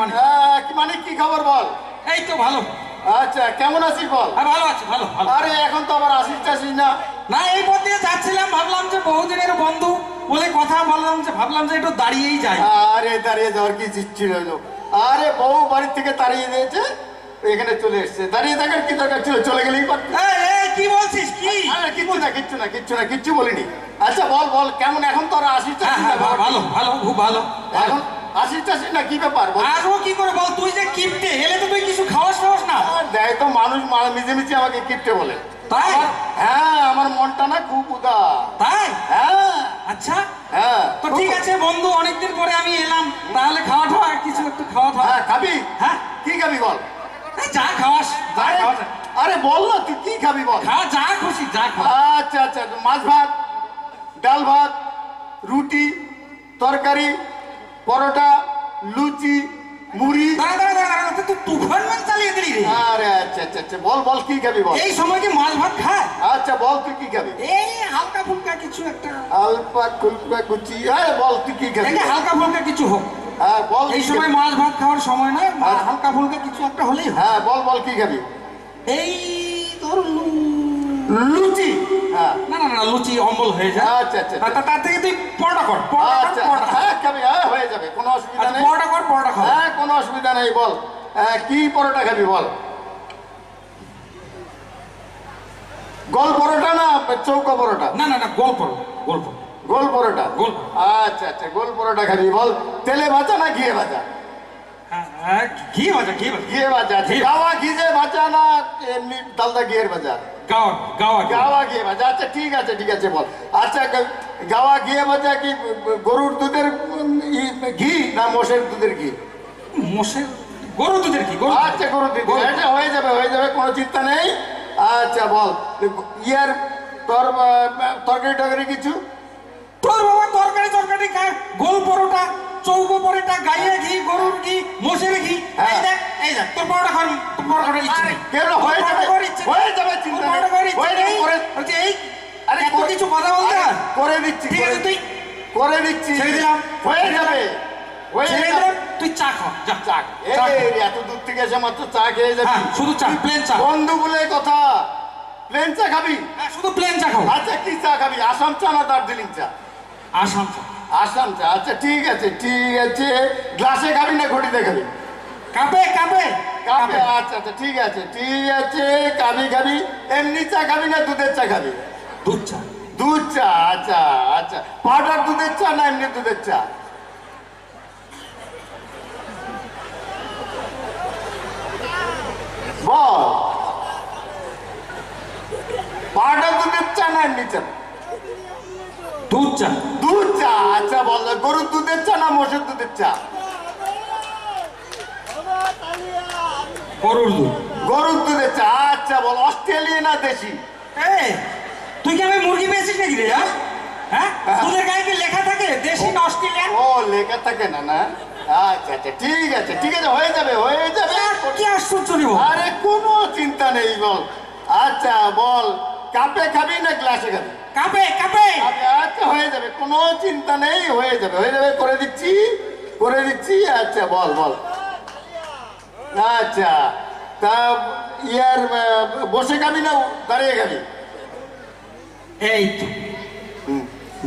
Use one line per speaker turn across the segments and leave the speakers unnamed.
মানে
হ্যাঁ, মানে কি খবর বল?
এই তো ভালো।
আচ্ছা কেমন আছিস বল?
হ্যাঁ ভালো আছে ভালো
আরে এখন তো আবার আসিস টাসিস না।
না এই পথ দিয়ে যাচ্ছিলাম ভাবলাম যে বহুদিনের বন্ধু বলে কথা বললাম যে ভাবলাম যে একটু দাঁড়িয়েই যাই।
আরে দাঁড়িয়ে যাওয়ার কি ছিল আরে বউ বাড়ির থেকে তাড়িয়ে দিয়েছে এখানে চলে এসছে। দাঁড়িয়ে থাকার কি দরকার ছিল? চলে গেলেই
কি বলছিস কি?
কিচ্ছু না কিচ্ছু না কিচ্ছু না কিচ্ছু বলিনি। আচ্ছা বল বল কেমন? এখন তো আর আসিস
হ্যাঁ হ্যাঁ ভালো ভালো খুব ভালো।
এখন আসিস না কি ব্যাপার?
আসব কি করে বল? তুই যে কিপটে এলে তো তুই কিছু খাওয়াস খাওয়াস না।
দেয় তো মানুষ মিজে মিশে আমাকে কিপটে বলে।
তাই?
হ্যাঁ আমার মনটা না খুব উদার।
তাই?
হ্যাঁ।
আচ্ছা।
হ্যাঁ।
তো ঠিক আছে বন্ধু অনেকদিন পরে আমি এলাম। তাহলে খাওয়া ঠাওয়া কিছু একটু খাওয়া ঠাওয়া।
হ্যাঁ খাবি?
হ্যাঁ।
কি খাবি বল?
যা খাওয়াস। যা খাওয়াস।
আরে বল না তুই কি খাবি বল?
খা যা খুশি যা খা।
আচ্ছা আচ্ছা মাছ ভাত ডাল ভাত রুটি তরকারি পরোটা লুচি মুড়ি।
তুফান মান চালিয়ে দিলি
আরে আচ্ছা আচ্ছা আচ্ছা বল বল কি খাবি বল?
এই সময় কি মাছ ভাত খায়
আচ্ছা বল তুই কি খাবি?
এই হালকা ফুলকা কিছু একটা।
আলপা কুলপা কুচি। হ্যাঁ বল তুই কি খাবি?
হালকা ফুলকা কিছু হোক।
হ্যাঁ বল
এই সময় মাছ ভাত খাওয়ার সময় নয়
আচ্ছা।
হালকা ফুলকা কিছু একটা হলেই হ্যাঁ
বল বল কি খাবি?
এই লু-
লুচি।
না লুচি অম্বল হয়ে যায়।
আচ্ছা, আচ্ছা,
তার থেকে তুই পরোটা কর পরোটা কর,
আচ্ছা। হ্যাঁ খাবি হ্যাঁ হয়ে যাবে কোনো অসুবিধা
আচ্ছা,
নেই।
পরোটা কর পরোটা খাও
হ্যাঁ কোনো অসুবিধা নেই বল। হ্যাঁ, কি পরোটা খাবি বল। গোল পরোটা না চৌকো পরোটা?
না না না গোল পরো গোল পরো
গোল পরোটা?
গোল।
আচ্ছা আচ্ছা গোল পরোটা খাবি বল। তেলে ভাজা না ঘিয়ে ভাজা?
হ্যাঁ, হ্যাঁ, ঘি ভাজা ঘি ভাজা।
ঘিয়ে ভাজা
ঘি।
গাওয়া ঘিজে ভাজা না এমনি ডালদা ঘিয়ের ভাজা?
গাওয়া গাওয়া গাওয়া
ঘিয়ে ভাজা আচ্ছা ঠিক আছে ঠিক আছে বল। আচ্ছা গাওয়া ঘিয়ে ভাজা কি গরুর দুধের ঘি না মোষের দুধের ঘি?
মোষের গরু দুধের গরু
আচ্ছা গরুর দুধ
গরু।
এটা হয়ে যাবে হয়ে যাবে কোনো চিন্তা নেই। আচ্ছা বল। ইয়ার তোর তরকারি টরকারি কিছু?
তোর বাবা তরকারি তরকারি খায় গোল পরোটা। চৌকো পরোটা গাইয়ে ঘি গরুর ঘি মোষের ঘি।
হ্যাঁ।
এই দেখ এই দেখ তোর পরোটা খাওয়ার তোর পরোটা খাওয়ার ইচ্ছে।
কেন হয়ে যাবে হয়ে যাবে চিন্তা
পরোটা
নেই। হয়ে যাবে করে
বলছি এই
আরে
এত
করে-
কিছু কথা বলতে
আরে, করে দিচ্ছি
ঠিক আছে তুই
করে দিচ্ছি।
ছেড়ে দিলাম।
হয়ে যাবে। হয়ে
ছেড়ে দিলাম, তুই চা খা যা।
চা এত দূর থেকে এসে মাত্র চা খেয়ে যাবি
হ্যাঁ শুধু চা। প্লেন চা
বন্ধু বলে কথা। প্লেন চা খাবি?
হ্যাঁ শুধু প্লেন চা খাও
আচ্ছা কি চা খাবি? আসাম চা না দার্জিলিং চা?
আসাম চা।
আসাম চা আচ্ছা ঠিক আছে ঠিক আছে। গ্লাসে খাবি না ঘটিতে খাবি?
কাপে কাপে
কাপে। আচ্ছা আচ্ছা ঠিক আছে ঠিক আছে খাবি খাবি। এমনি চা খাবি না দুধের চা খাবি?
দুধ চা।
দুধ চা আচ্ছা আচ্ছা। পাউডার দুধের চা না এমনি দুধের চা? বল। পাউডার দুধের চা না এমনি চা?
দুধ চা।
গরুর দুধের চা না মোষের দুধের চা?
গরুর দুধ।
গরুর দুধের চা। আচ্ছা বল অস্ট্রেলিয়া না দেশি?
তুই কি আমি মুরগি পেয়েছিস নাকি রে হ্যাঁ? হ্যাঁ? তোদের গায়ে কি লেখা থাকে? দেশি না অস্ট্রেলিয়ান?
ও লেখা থাকে না না? আচ্ছা আচ্ছা ঠিক আছে ঠিক আছে হয়ে যাবে হয়ে যাবে।
কি আশ্চর্য
আরে কোনো চিন্তা নেই বল। আচ্ছা বল কাপে খাবি না গ্লাসে খাবি?
কাপে কাপে।
আচ্ছা, হয়ে যাবে কোনো চিন্তা নেই হয়ে যাবে। হয়ে যাবে করে দিচ্ছি করে দিচ্ছি আচ্ছা বল বল। আচ্ছা তা ইয়ার বসে খাবি না দাঁড়িয়ে খাবি?
এই তো।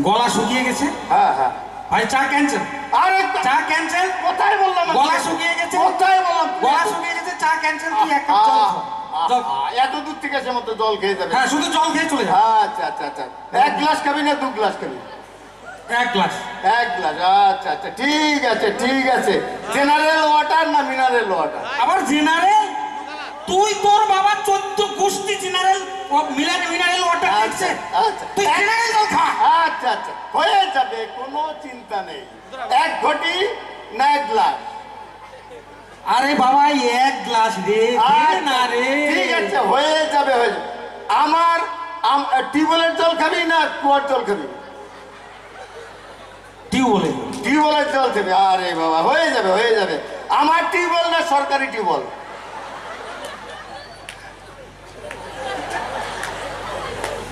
গলা শুকিয়ে গেছে?
হ্যাঁ হ্যাঁ।
ভাই চা ক্যান্সেল।
আরে
চা ক্যান্সেল?
কোথায় বললাম
গলা শুকিয়ে গেছে?
কোথায় বললাম?
গলা শুকিয়ে গেছে চা ক্যান্সেল তুই এক কাপ।
আহ, এত দূর থেকে সে মতো জল খেয়ে যাবে।
হ্যাঁ শুধু জল খেয়ে চলে
আচ্ছা আচ্ছা আচ্ছা। এক গ্লাস খাবি না দু গ্লাস খাবি?
এক গ্লাস।
এক গ্লাস আচ্ছা আচ্ছা ঠিক আছে ঠিক আছে। জেনারেল ওয়াটার না মিনারেল ওয়াটার
আবার জেনারেল তুই তোর বাবা চোদ্দ গোষ্ঠী জেনারেল মিলান মিনারেল ওয়াটার
আচ্ছা
তুই জেনারেল জল খা।
আচ্ছা আচ্ছা হয়ে যাবে কোনো চিন্তা নেই। এক ঘটি না এক গ্লাস।
আরে বাবা এক গ্লাস রে
আচ্ছা,
না রে।
ঠিক আছে হয়ে যাবে হয়ে যাবে। আমার আম- টিউবওয়েলের জল খাবি না কুয়ার জল খাবি?
টিউবওয়েলে
টিউবওয়েলের জল খাবি? আরে বাবা হয়ে যাবে হয়ে যাবে। আমার টিউবওয়েল না সরকারি টিউবওয়েল।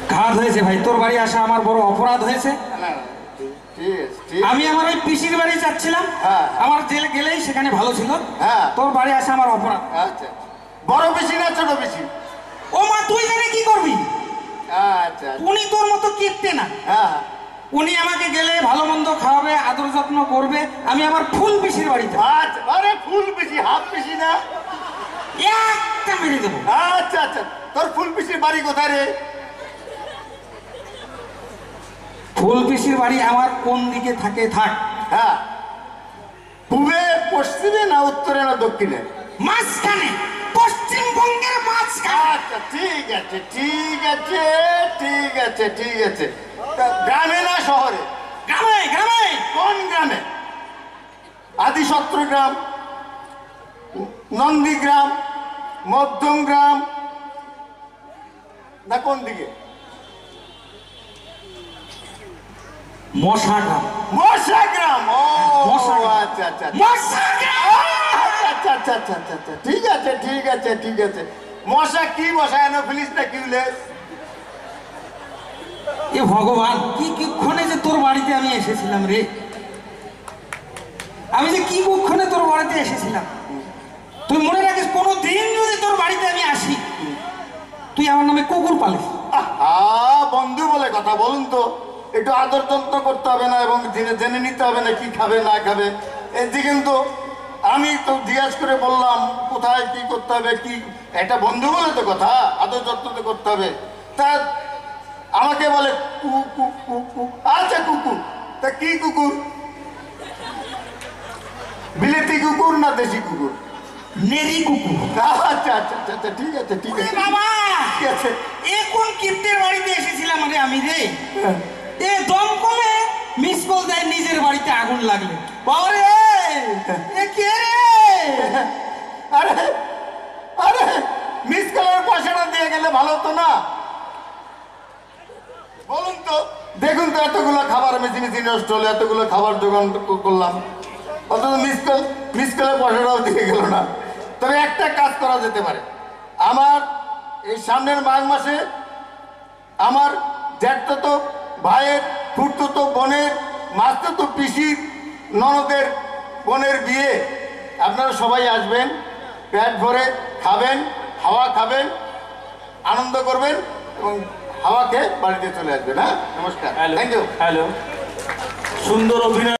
ঘাত হয়েছে ভাই তোর বাড়ি আসা আমার বড় অপরাধ হয়েছে?
না,
আমি আমার ওই পিসির বাড়ি যাচ্ছিলাম।
হ্যাঁ।
আমার জেলে গেলেই সেখানে ভালো ছিল।
হ্যাঁ।
তোর বাড়ি আসা আমার অপরাধ।
আচ্ছা। বড় বেশি না ছোট বেশি
ও মা তুই জানে কি করবি?
আচ্ছা।
উনি তোর মতো কিপটে না।
হ্যাঁ
উনি আমাকে গেলে ভালো মন্দ খাওয়াবে আদর যত্ন করবে। আমি আমার ফুল পিসির বাড়িতে।
আচ্ছা আরে ফুল বেশি হাফ পিসি না?
একটা মেরে দেবো।
আচ্ছা আচ্ছা। তোর ফুল পিসির বাড়ি কোথায় রে?
ফুল পিসির বাড়ি আমার কোন দিকে থাকে থাক।
হ্যাঁ। পূবে পশ্চিমে না উত্তরে না দক্ষিণে?
মাঝখানে পশ্চিমবঙ্গের মাঝখানে।
আচ্ছা ঠিক আছে ঠিক আছে ঠিক আছে ঠিক আছে। গ্রামে না শহরে?
গ্রামে গ্রামে।
কোন গ্রামে? আদিসত্র গ্রাম নন্দীগ্রাম মধ্যম গ্রাম না কোন দিকে?
মশা গ্রাম
মশা গ্রাম ও আচ্ছা আচ্ছা আচ্ছা।
মশা
আচ্ছা আচ্ছা আচ্ছা আচ্ছা আচ্ছা ঠিক আছে ঠিক আছে ঠিক আছে। মশা কি মশা এনোফিলিস না কিউলেস
এ ভগবান কি কিক্ষণে যে তোর বাড়িতে আমি এসেছিলাম রে? আমি যে কি কুক্ষণে তোর বাড়িতে এসেছিলাম? তুই মনে রাখিস কোনো দিন যদি তোর বাড়িতে আমি আসি তুই আমার নামে কুকুর পালিস।
আহা, বন্ধু বলে কথা বলুন তো। একটু আদর যত্ন করতে হবে না এবং জেনে জেনে নিতে হবে না কি খাবে না খাবে। এই যে কিন্তু আমি তো জিজ্ঞাস করে বললাম কোথায় কি করতে হবে কি একটা বন্ধু বলে তো কথা আদর যত্ন তো করতে হবে। তা আমাকে বলে কু কু কু কু। আচ্ছা কুকুর। তা কি কুকুর? বিলেতি কুকুর না দেশি কুকুর?
নেরি কুকুর।
আচ্ছা আচ্ছা আচ্ছা আচ্ছা, ঠিক আছে ঠিক আছে।
বাবা!
ঠিক আছে।
এ কোন কিপ্টের বাড়িতে এসেছিলাম আমি রে? এ দমকলে মিস কল দেয়, নিজের বাড়িতে আগুন লাগলে। বাবারে, এ কে
আরে আরে মিস কলার পয়সাটা দিয়ে গেলে ভালো তো না। বলুন তো, দেখুন তো এতগুলো খাবার মেশিন মেশিন নষ্ট হলো, এতগুলো খাবার যোগান করলাম। অথচ মিস কল মিস কলের পয়সাটাও দিয়ে গেল না। তবে একটা কাজ করা যেতে পারে। আমার এই সামনের মাঘ মাসে আমার জ্যাঠতো ভাইয়ের ফুটতো তো বোনের মাছতো তো পিসির ননদের বোনের বিয়ে। আপনারা সবাই আসবেন প্যাট ভরে খাবেন হাওয়া খাবেন আনন্দ করবেন এবং হাওয়া খেয়ে বাড়িতে চলে আসবেন হ্যাঁ? নমস্কার।
হ্যালো
থ্যাংক ইউ
হ্যালো সুন্দর অভিনয়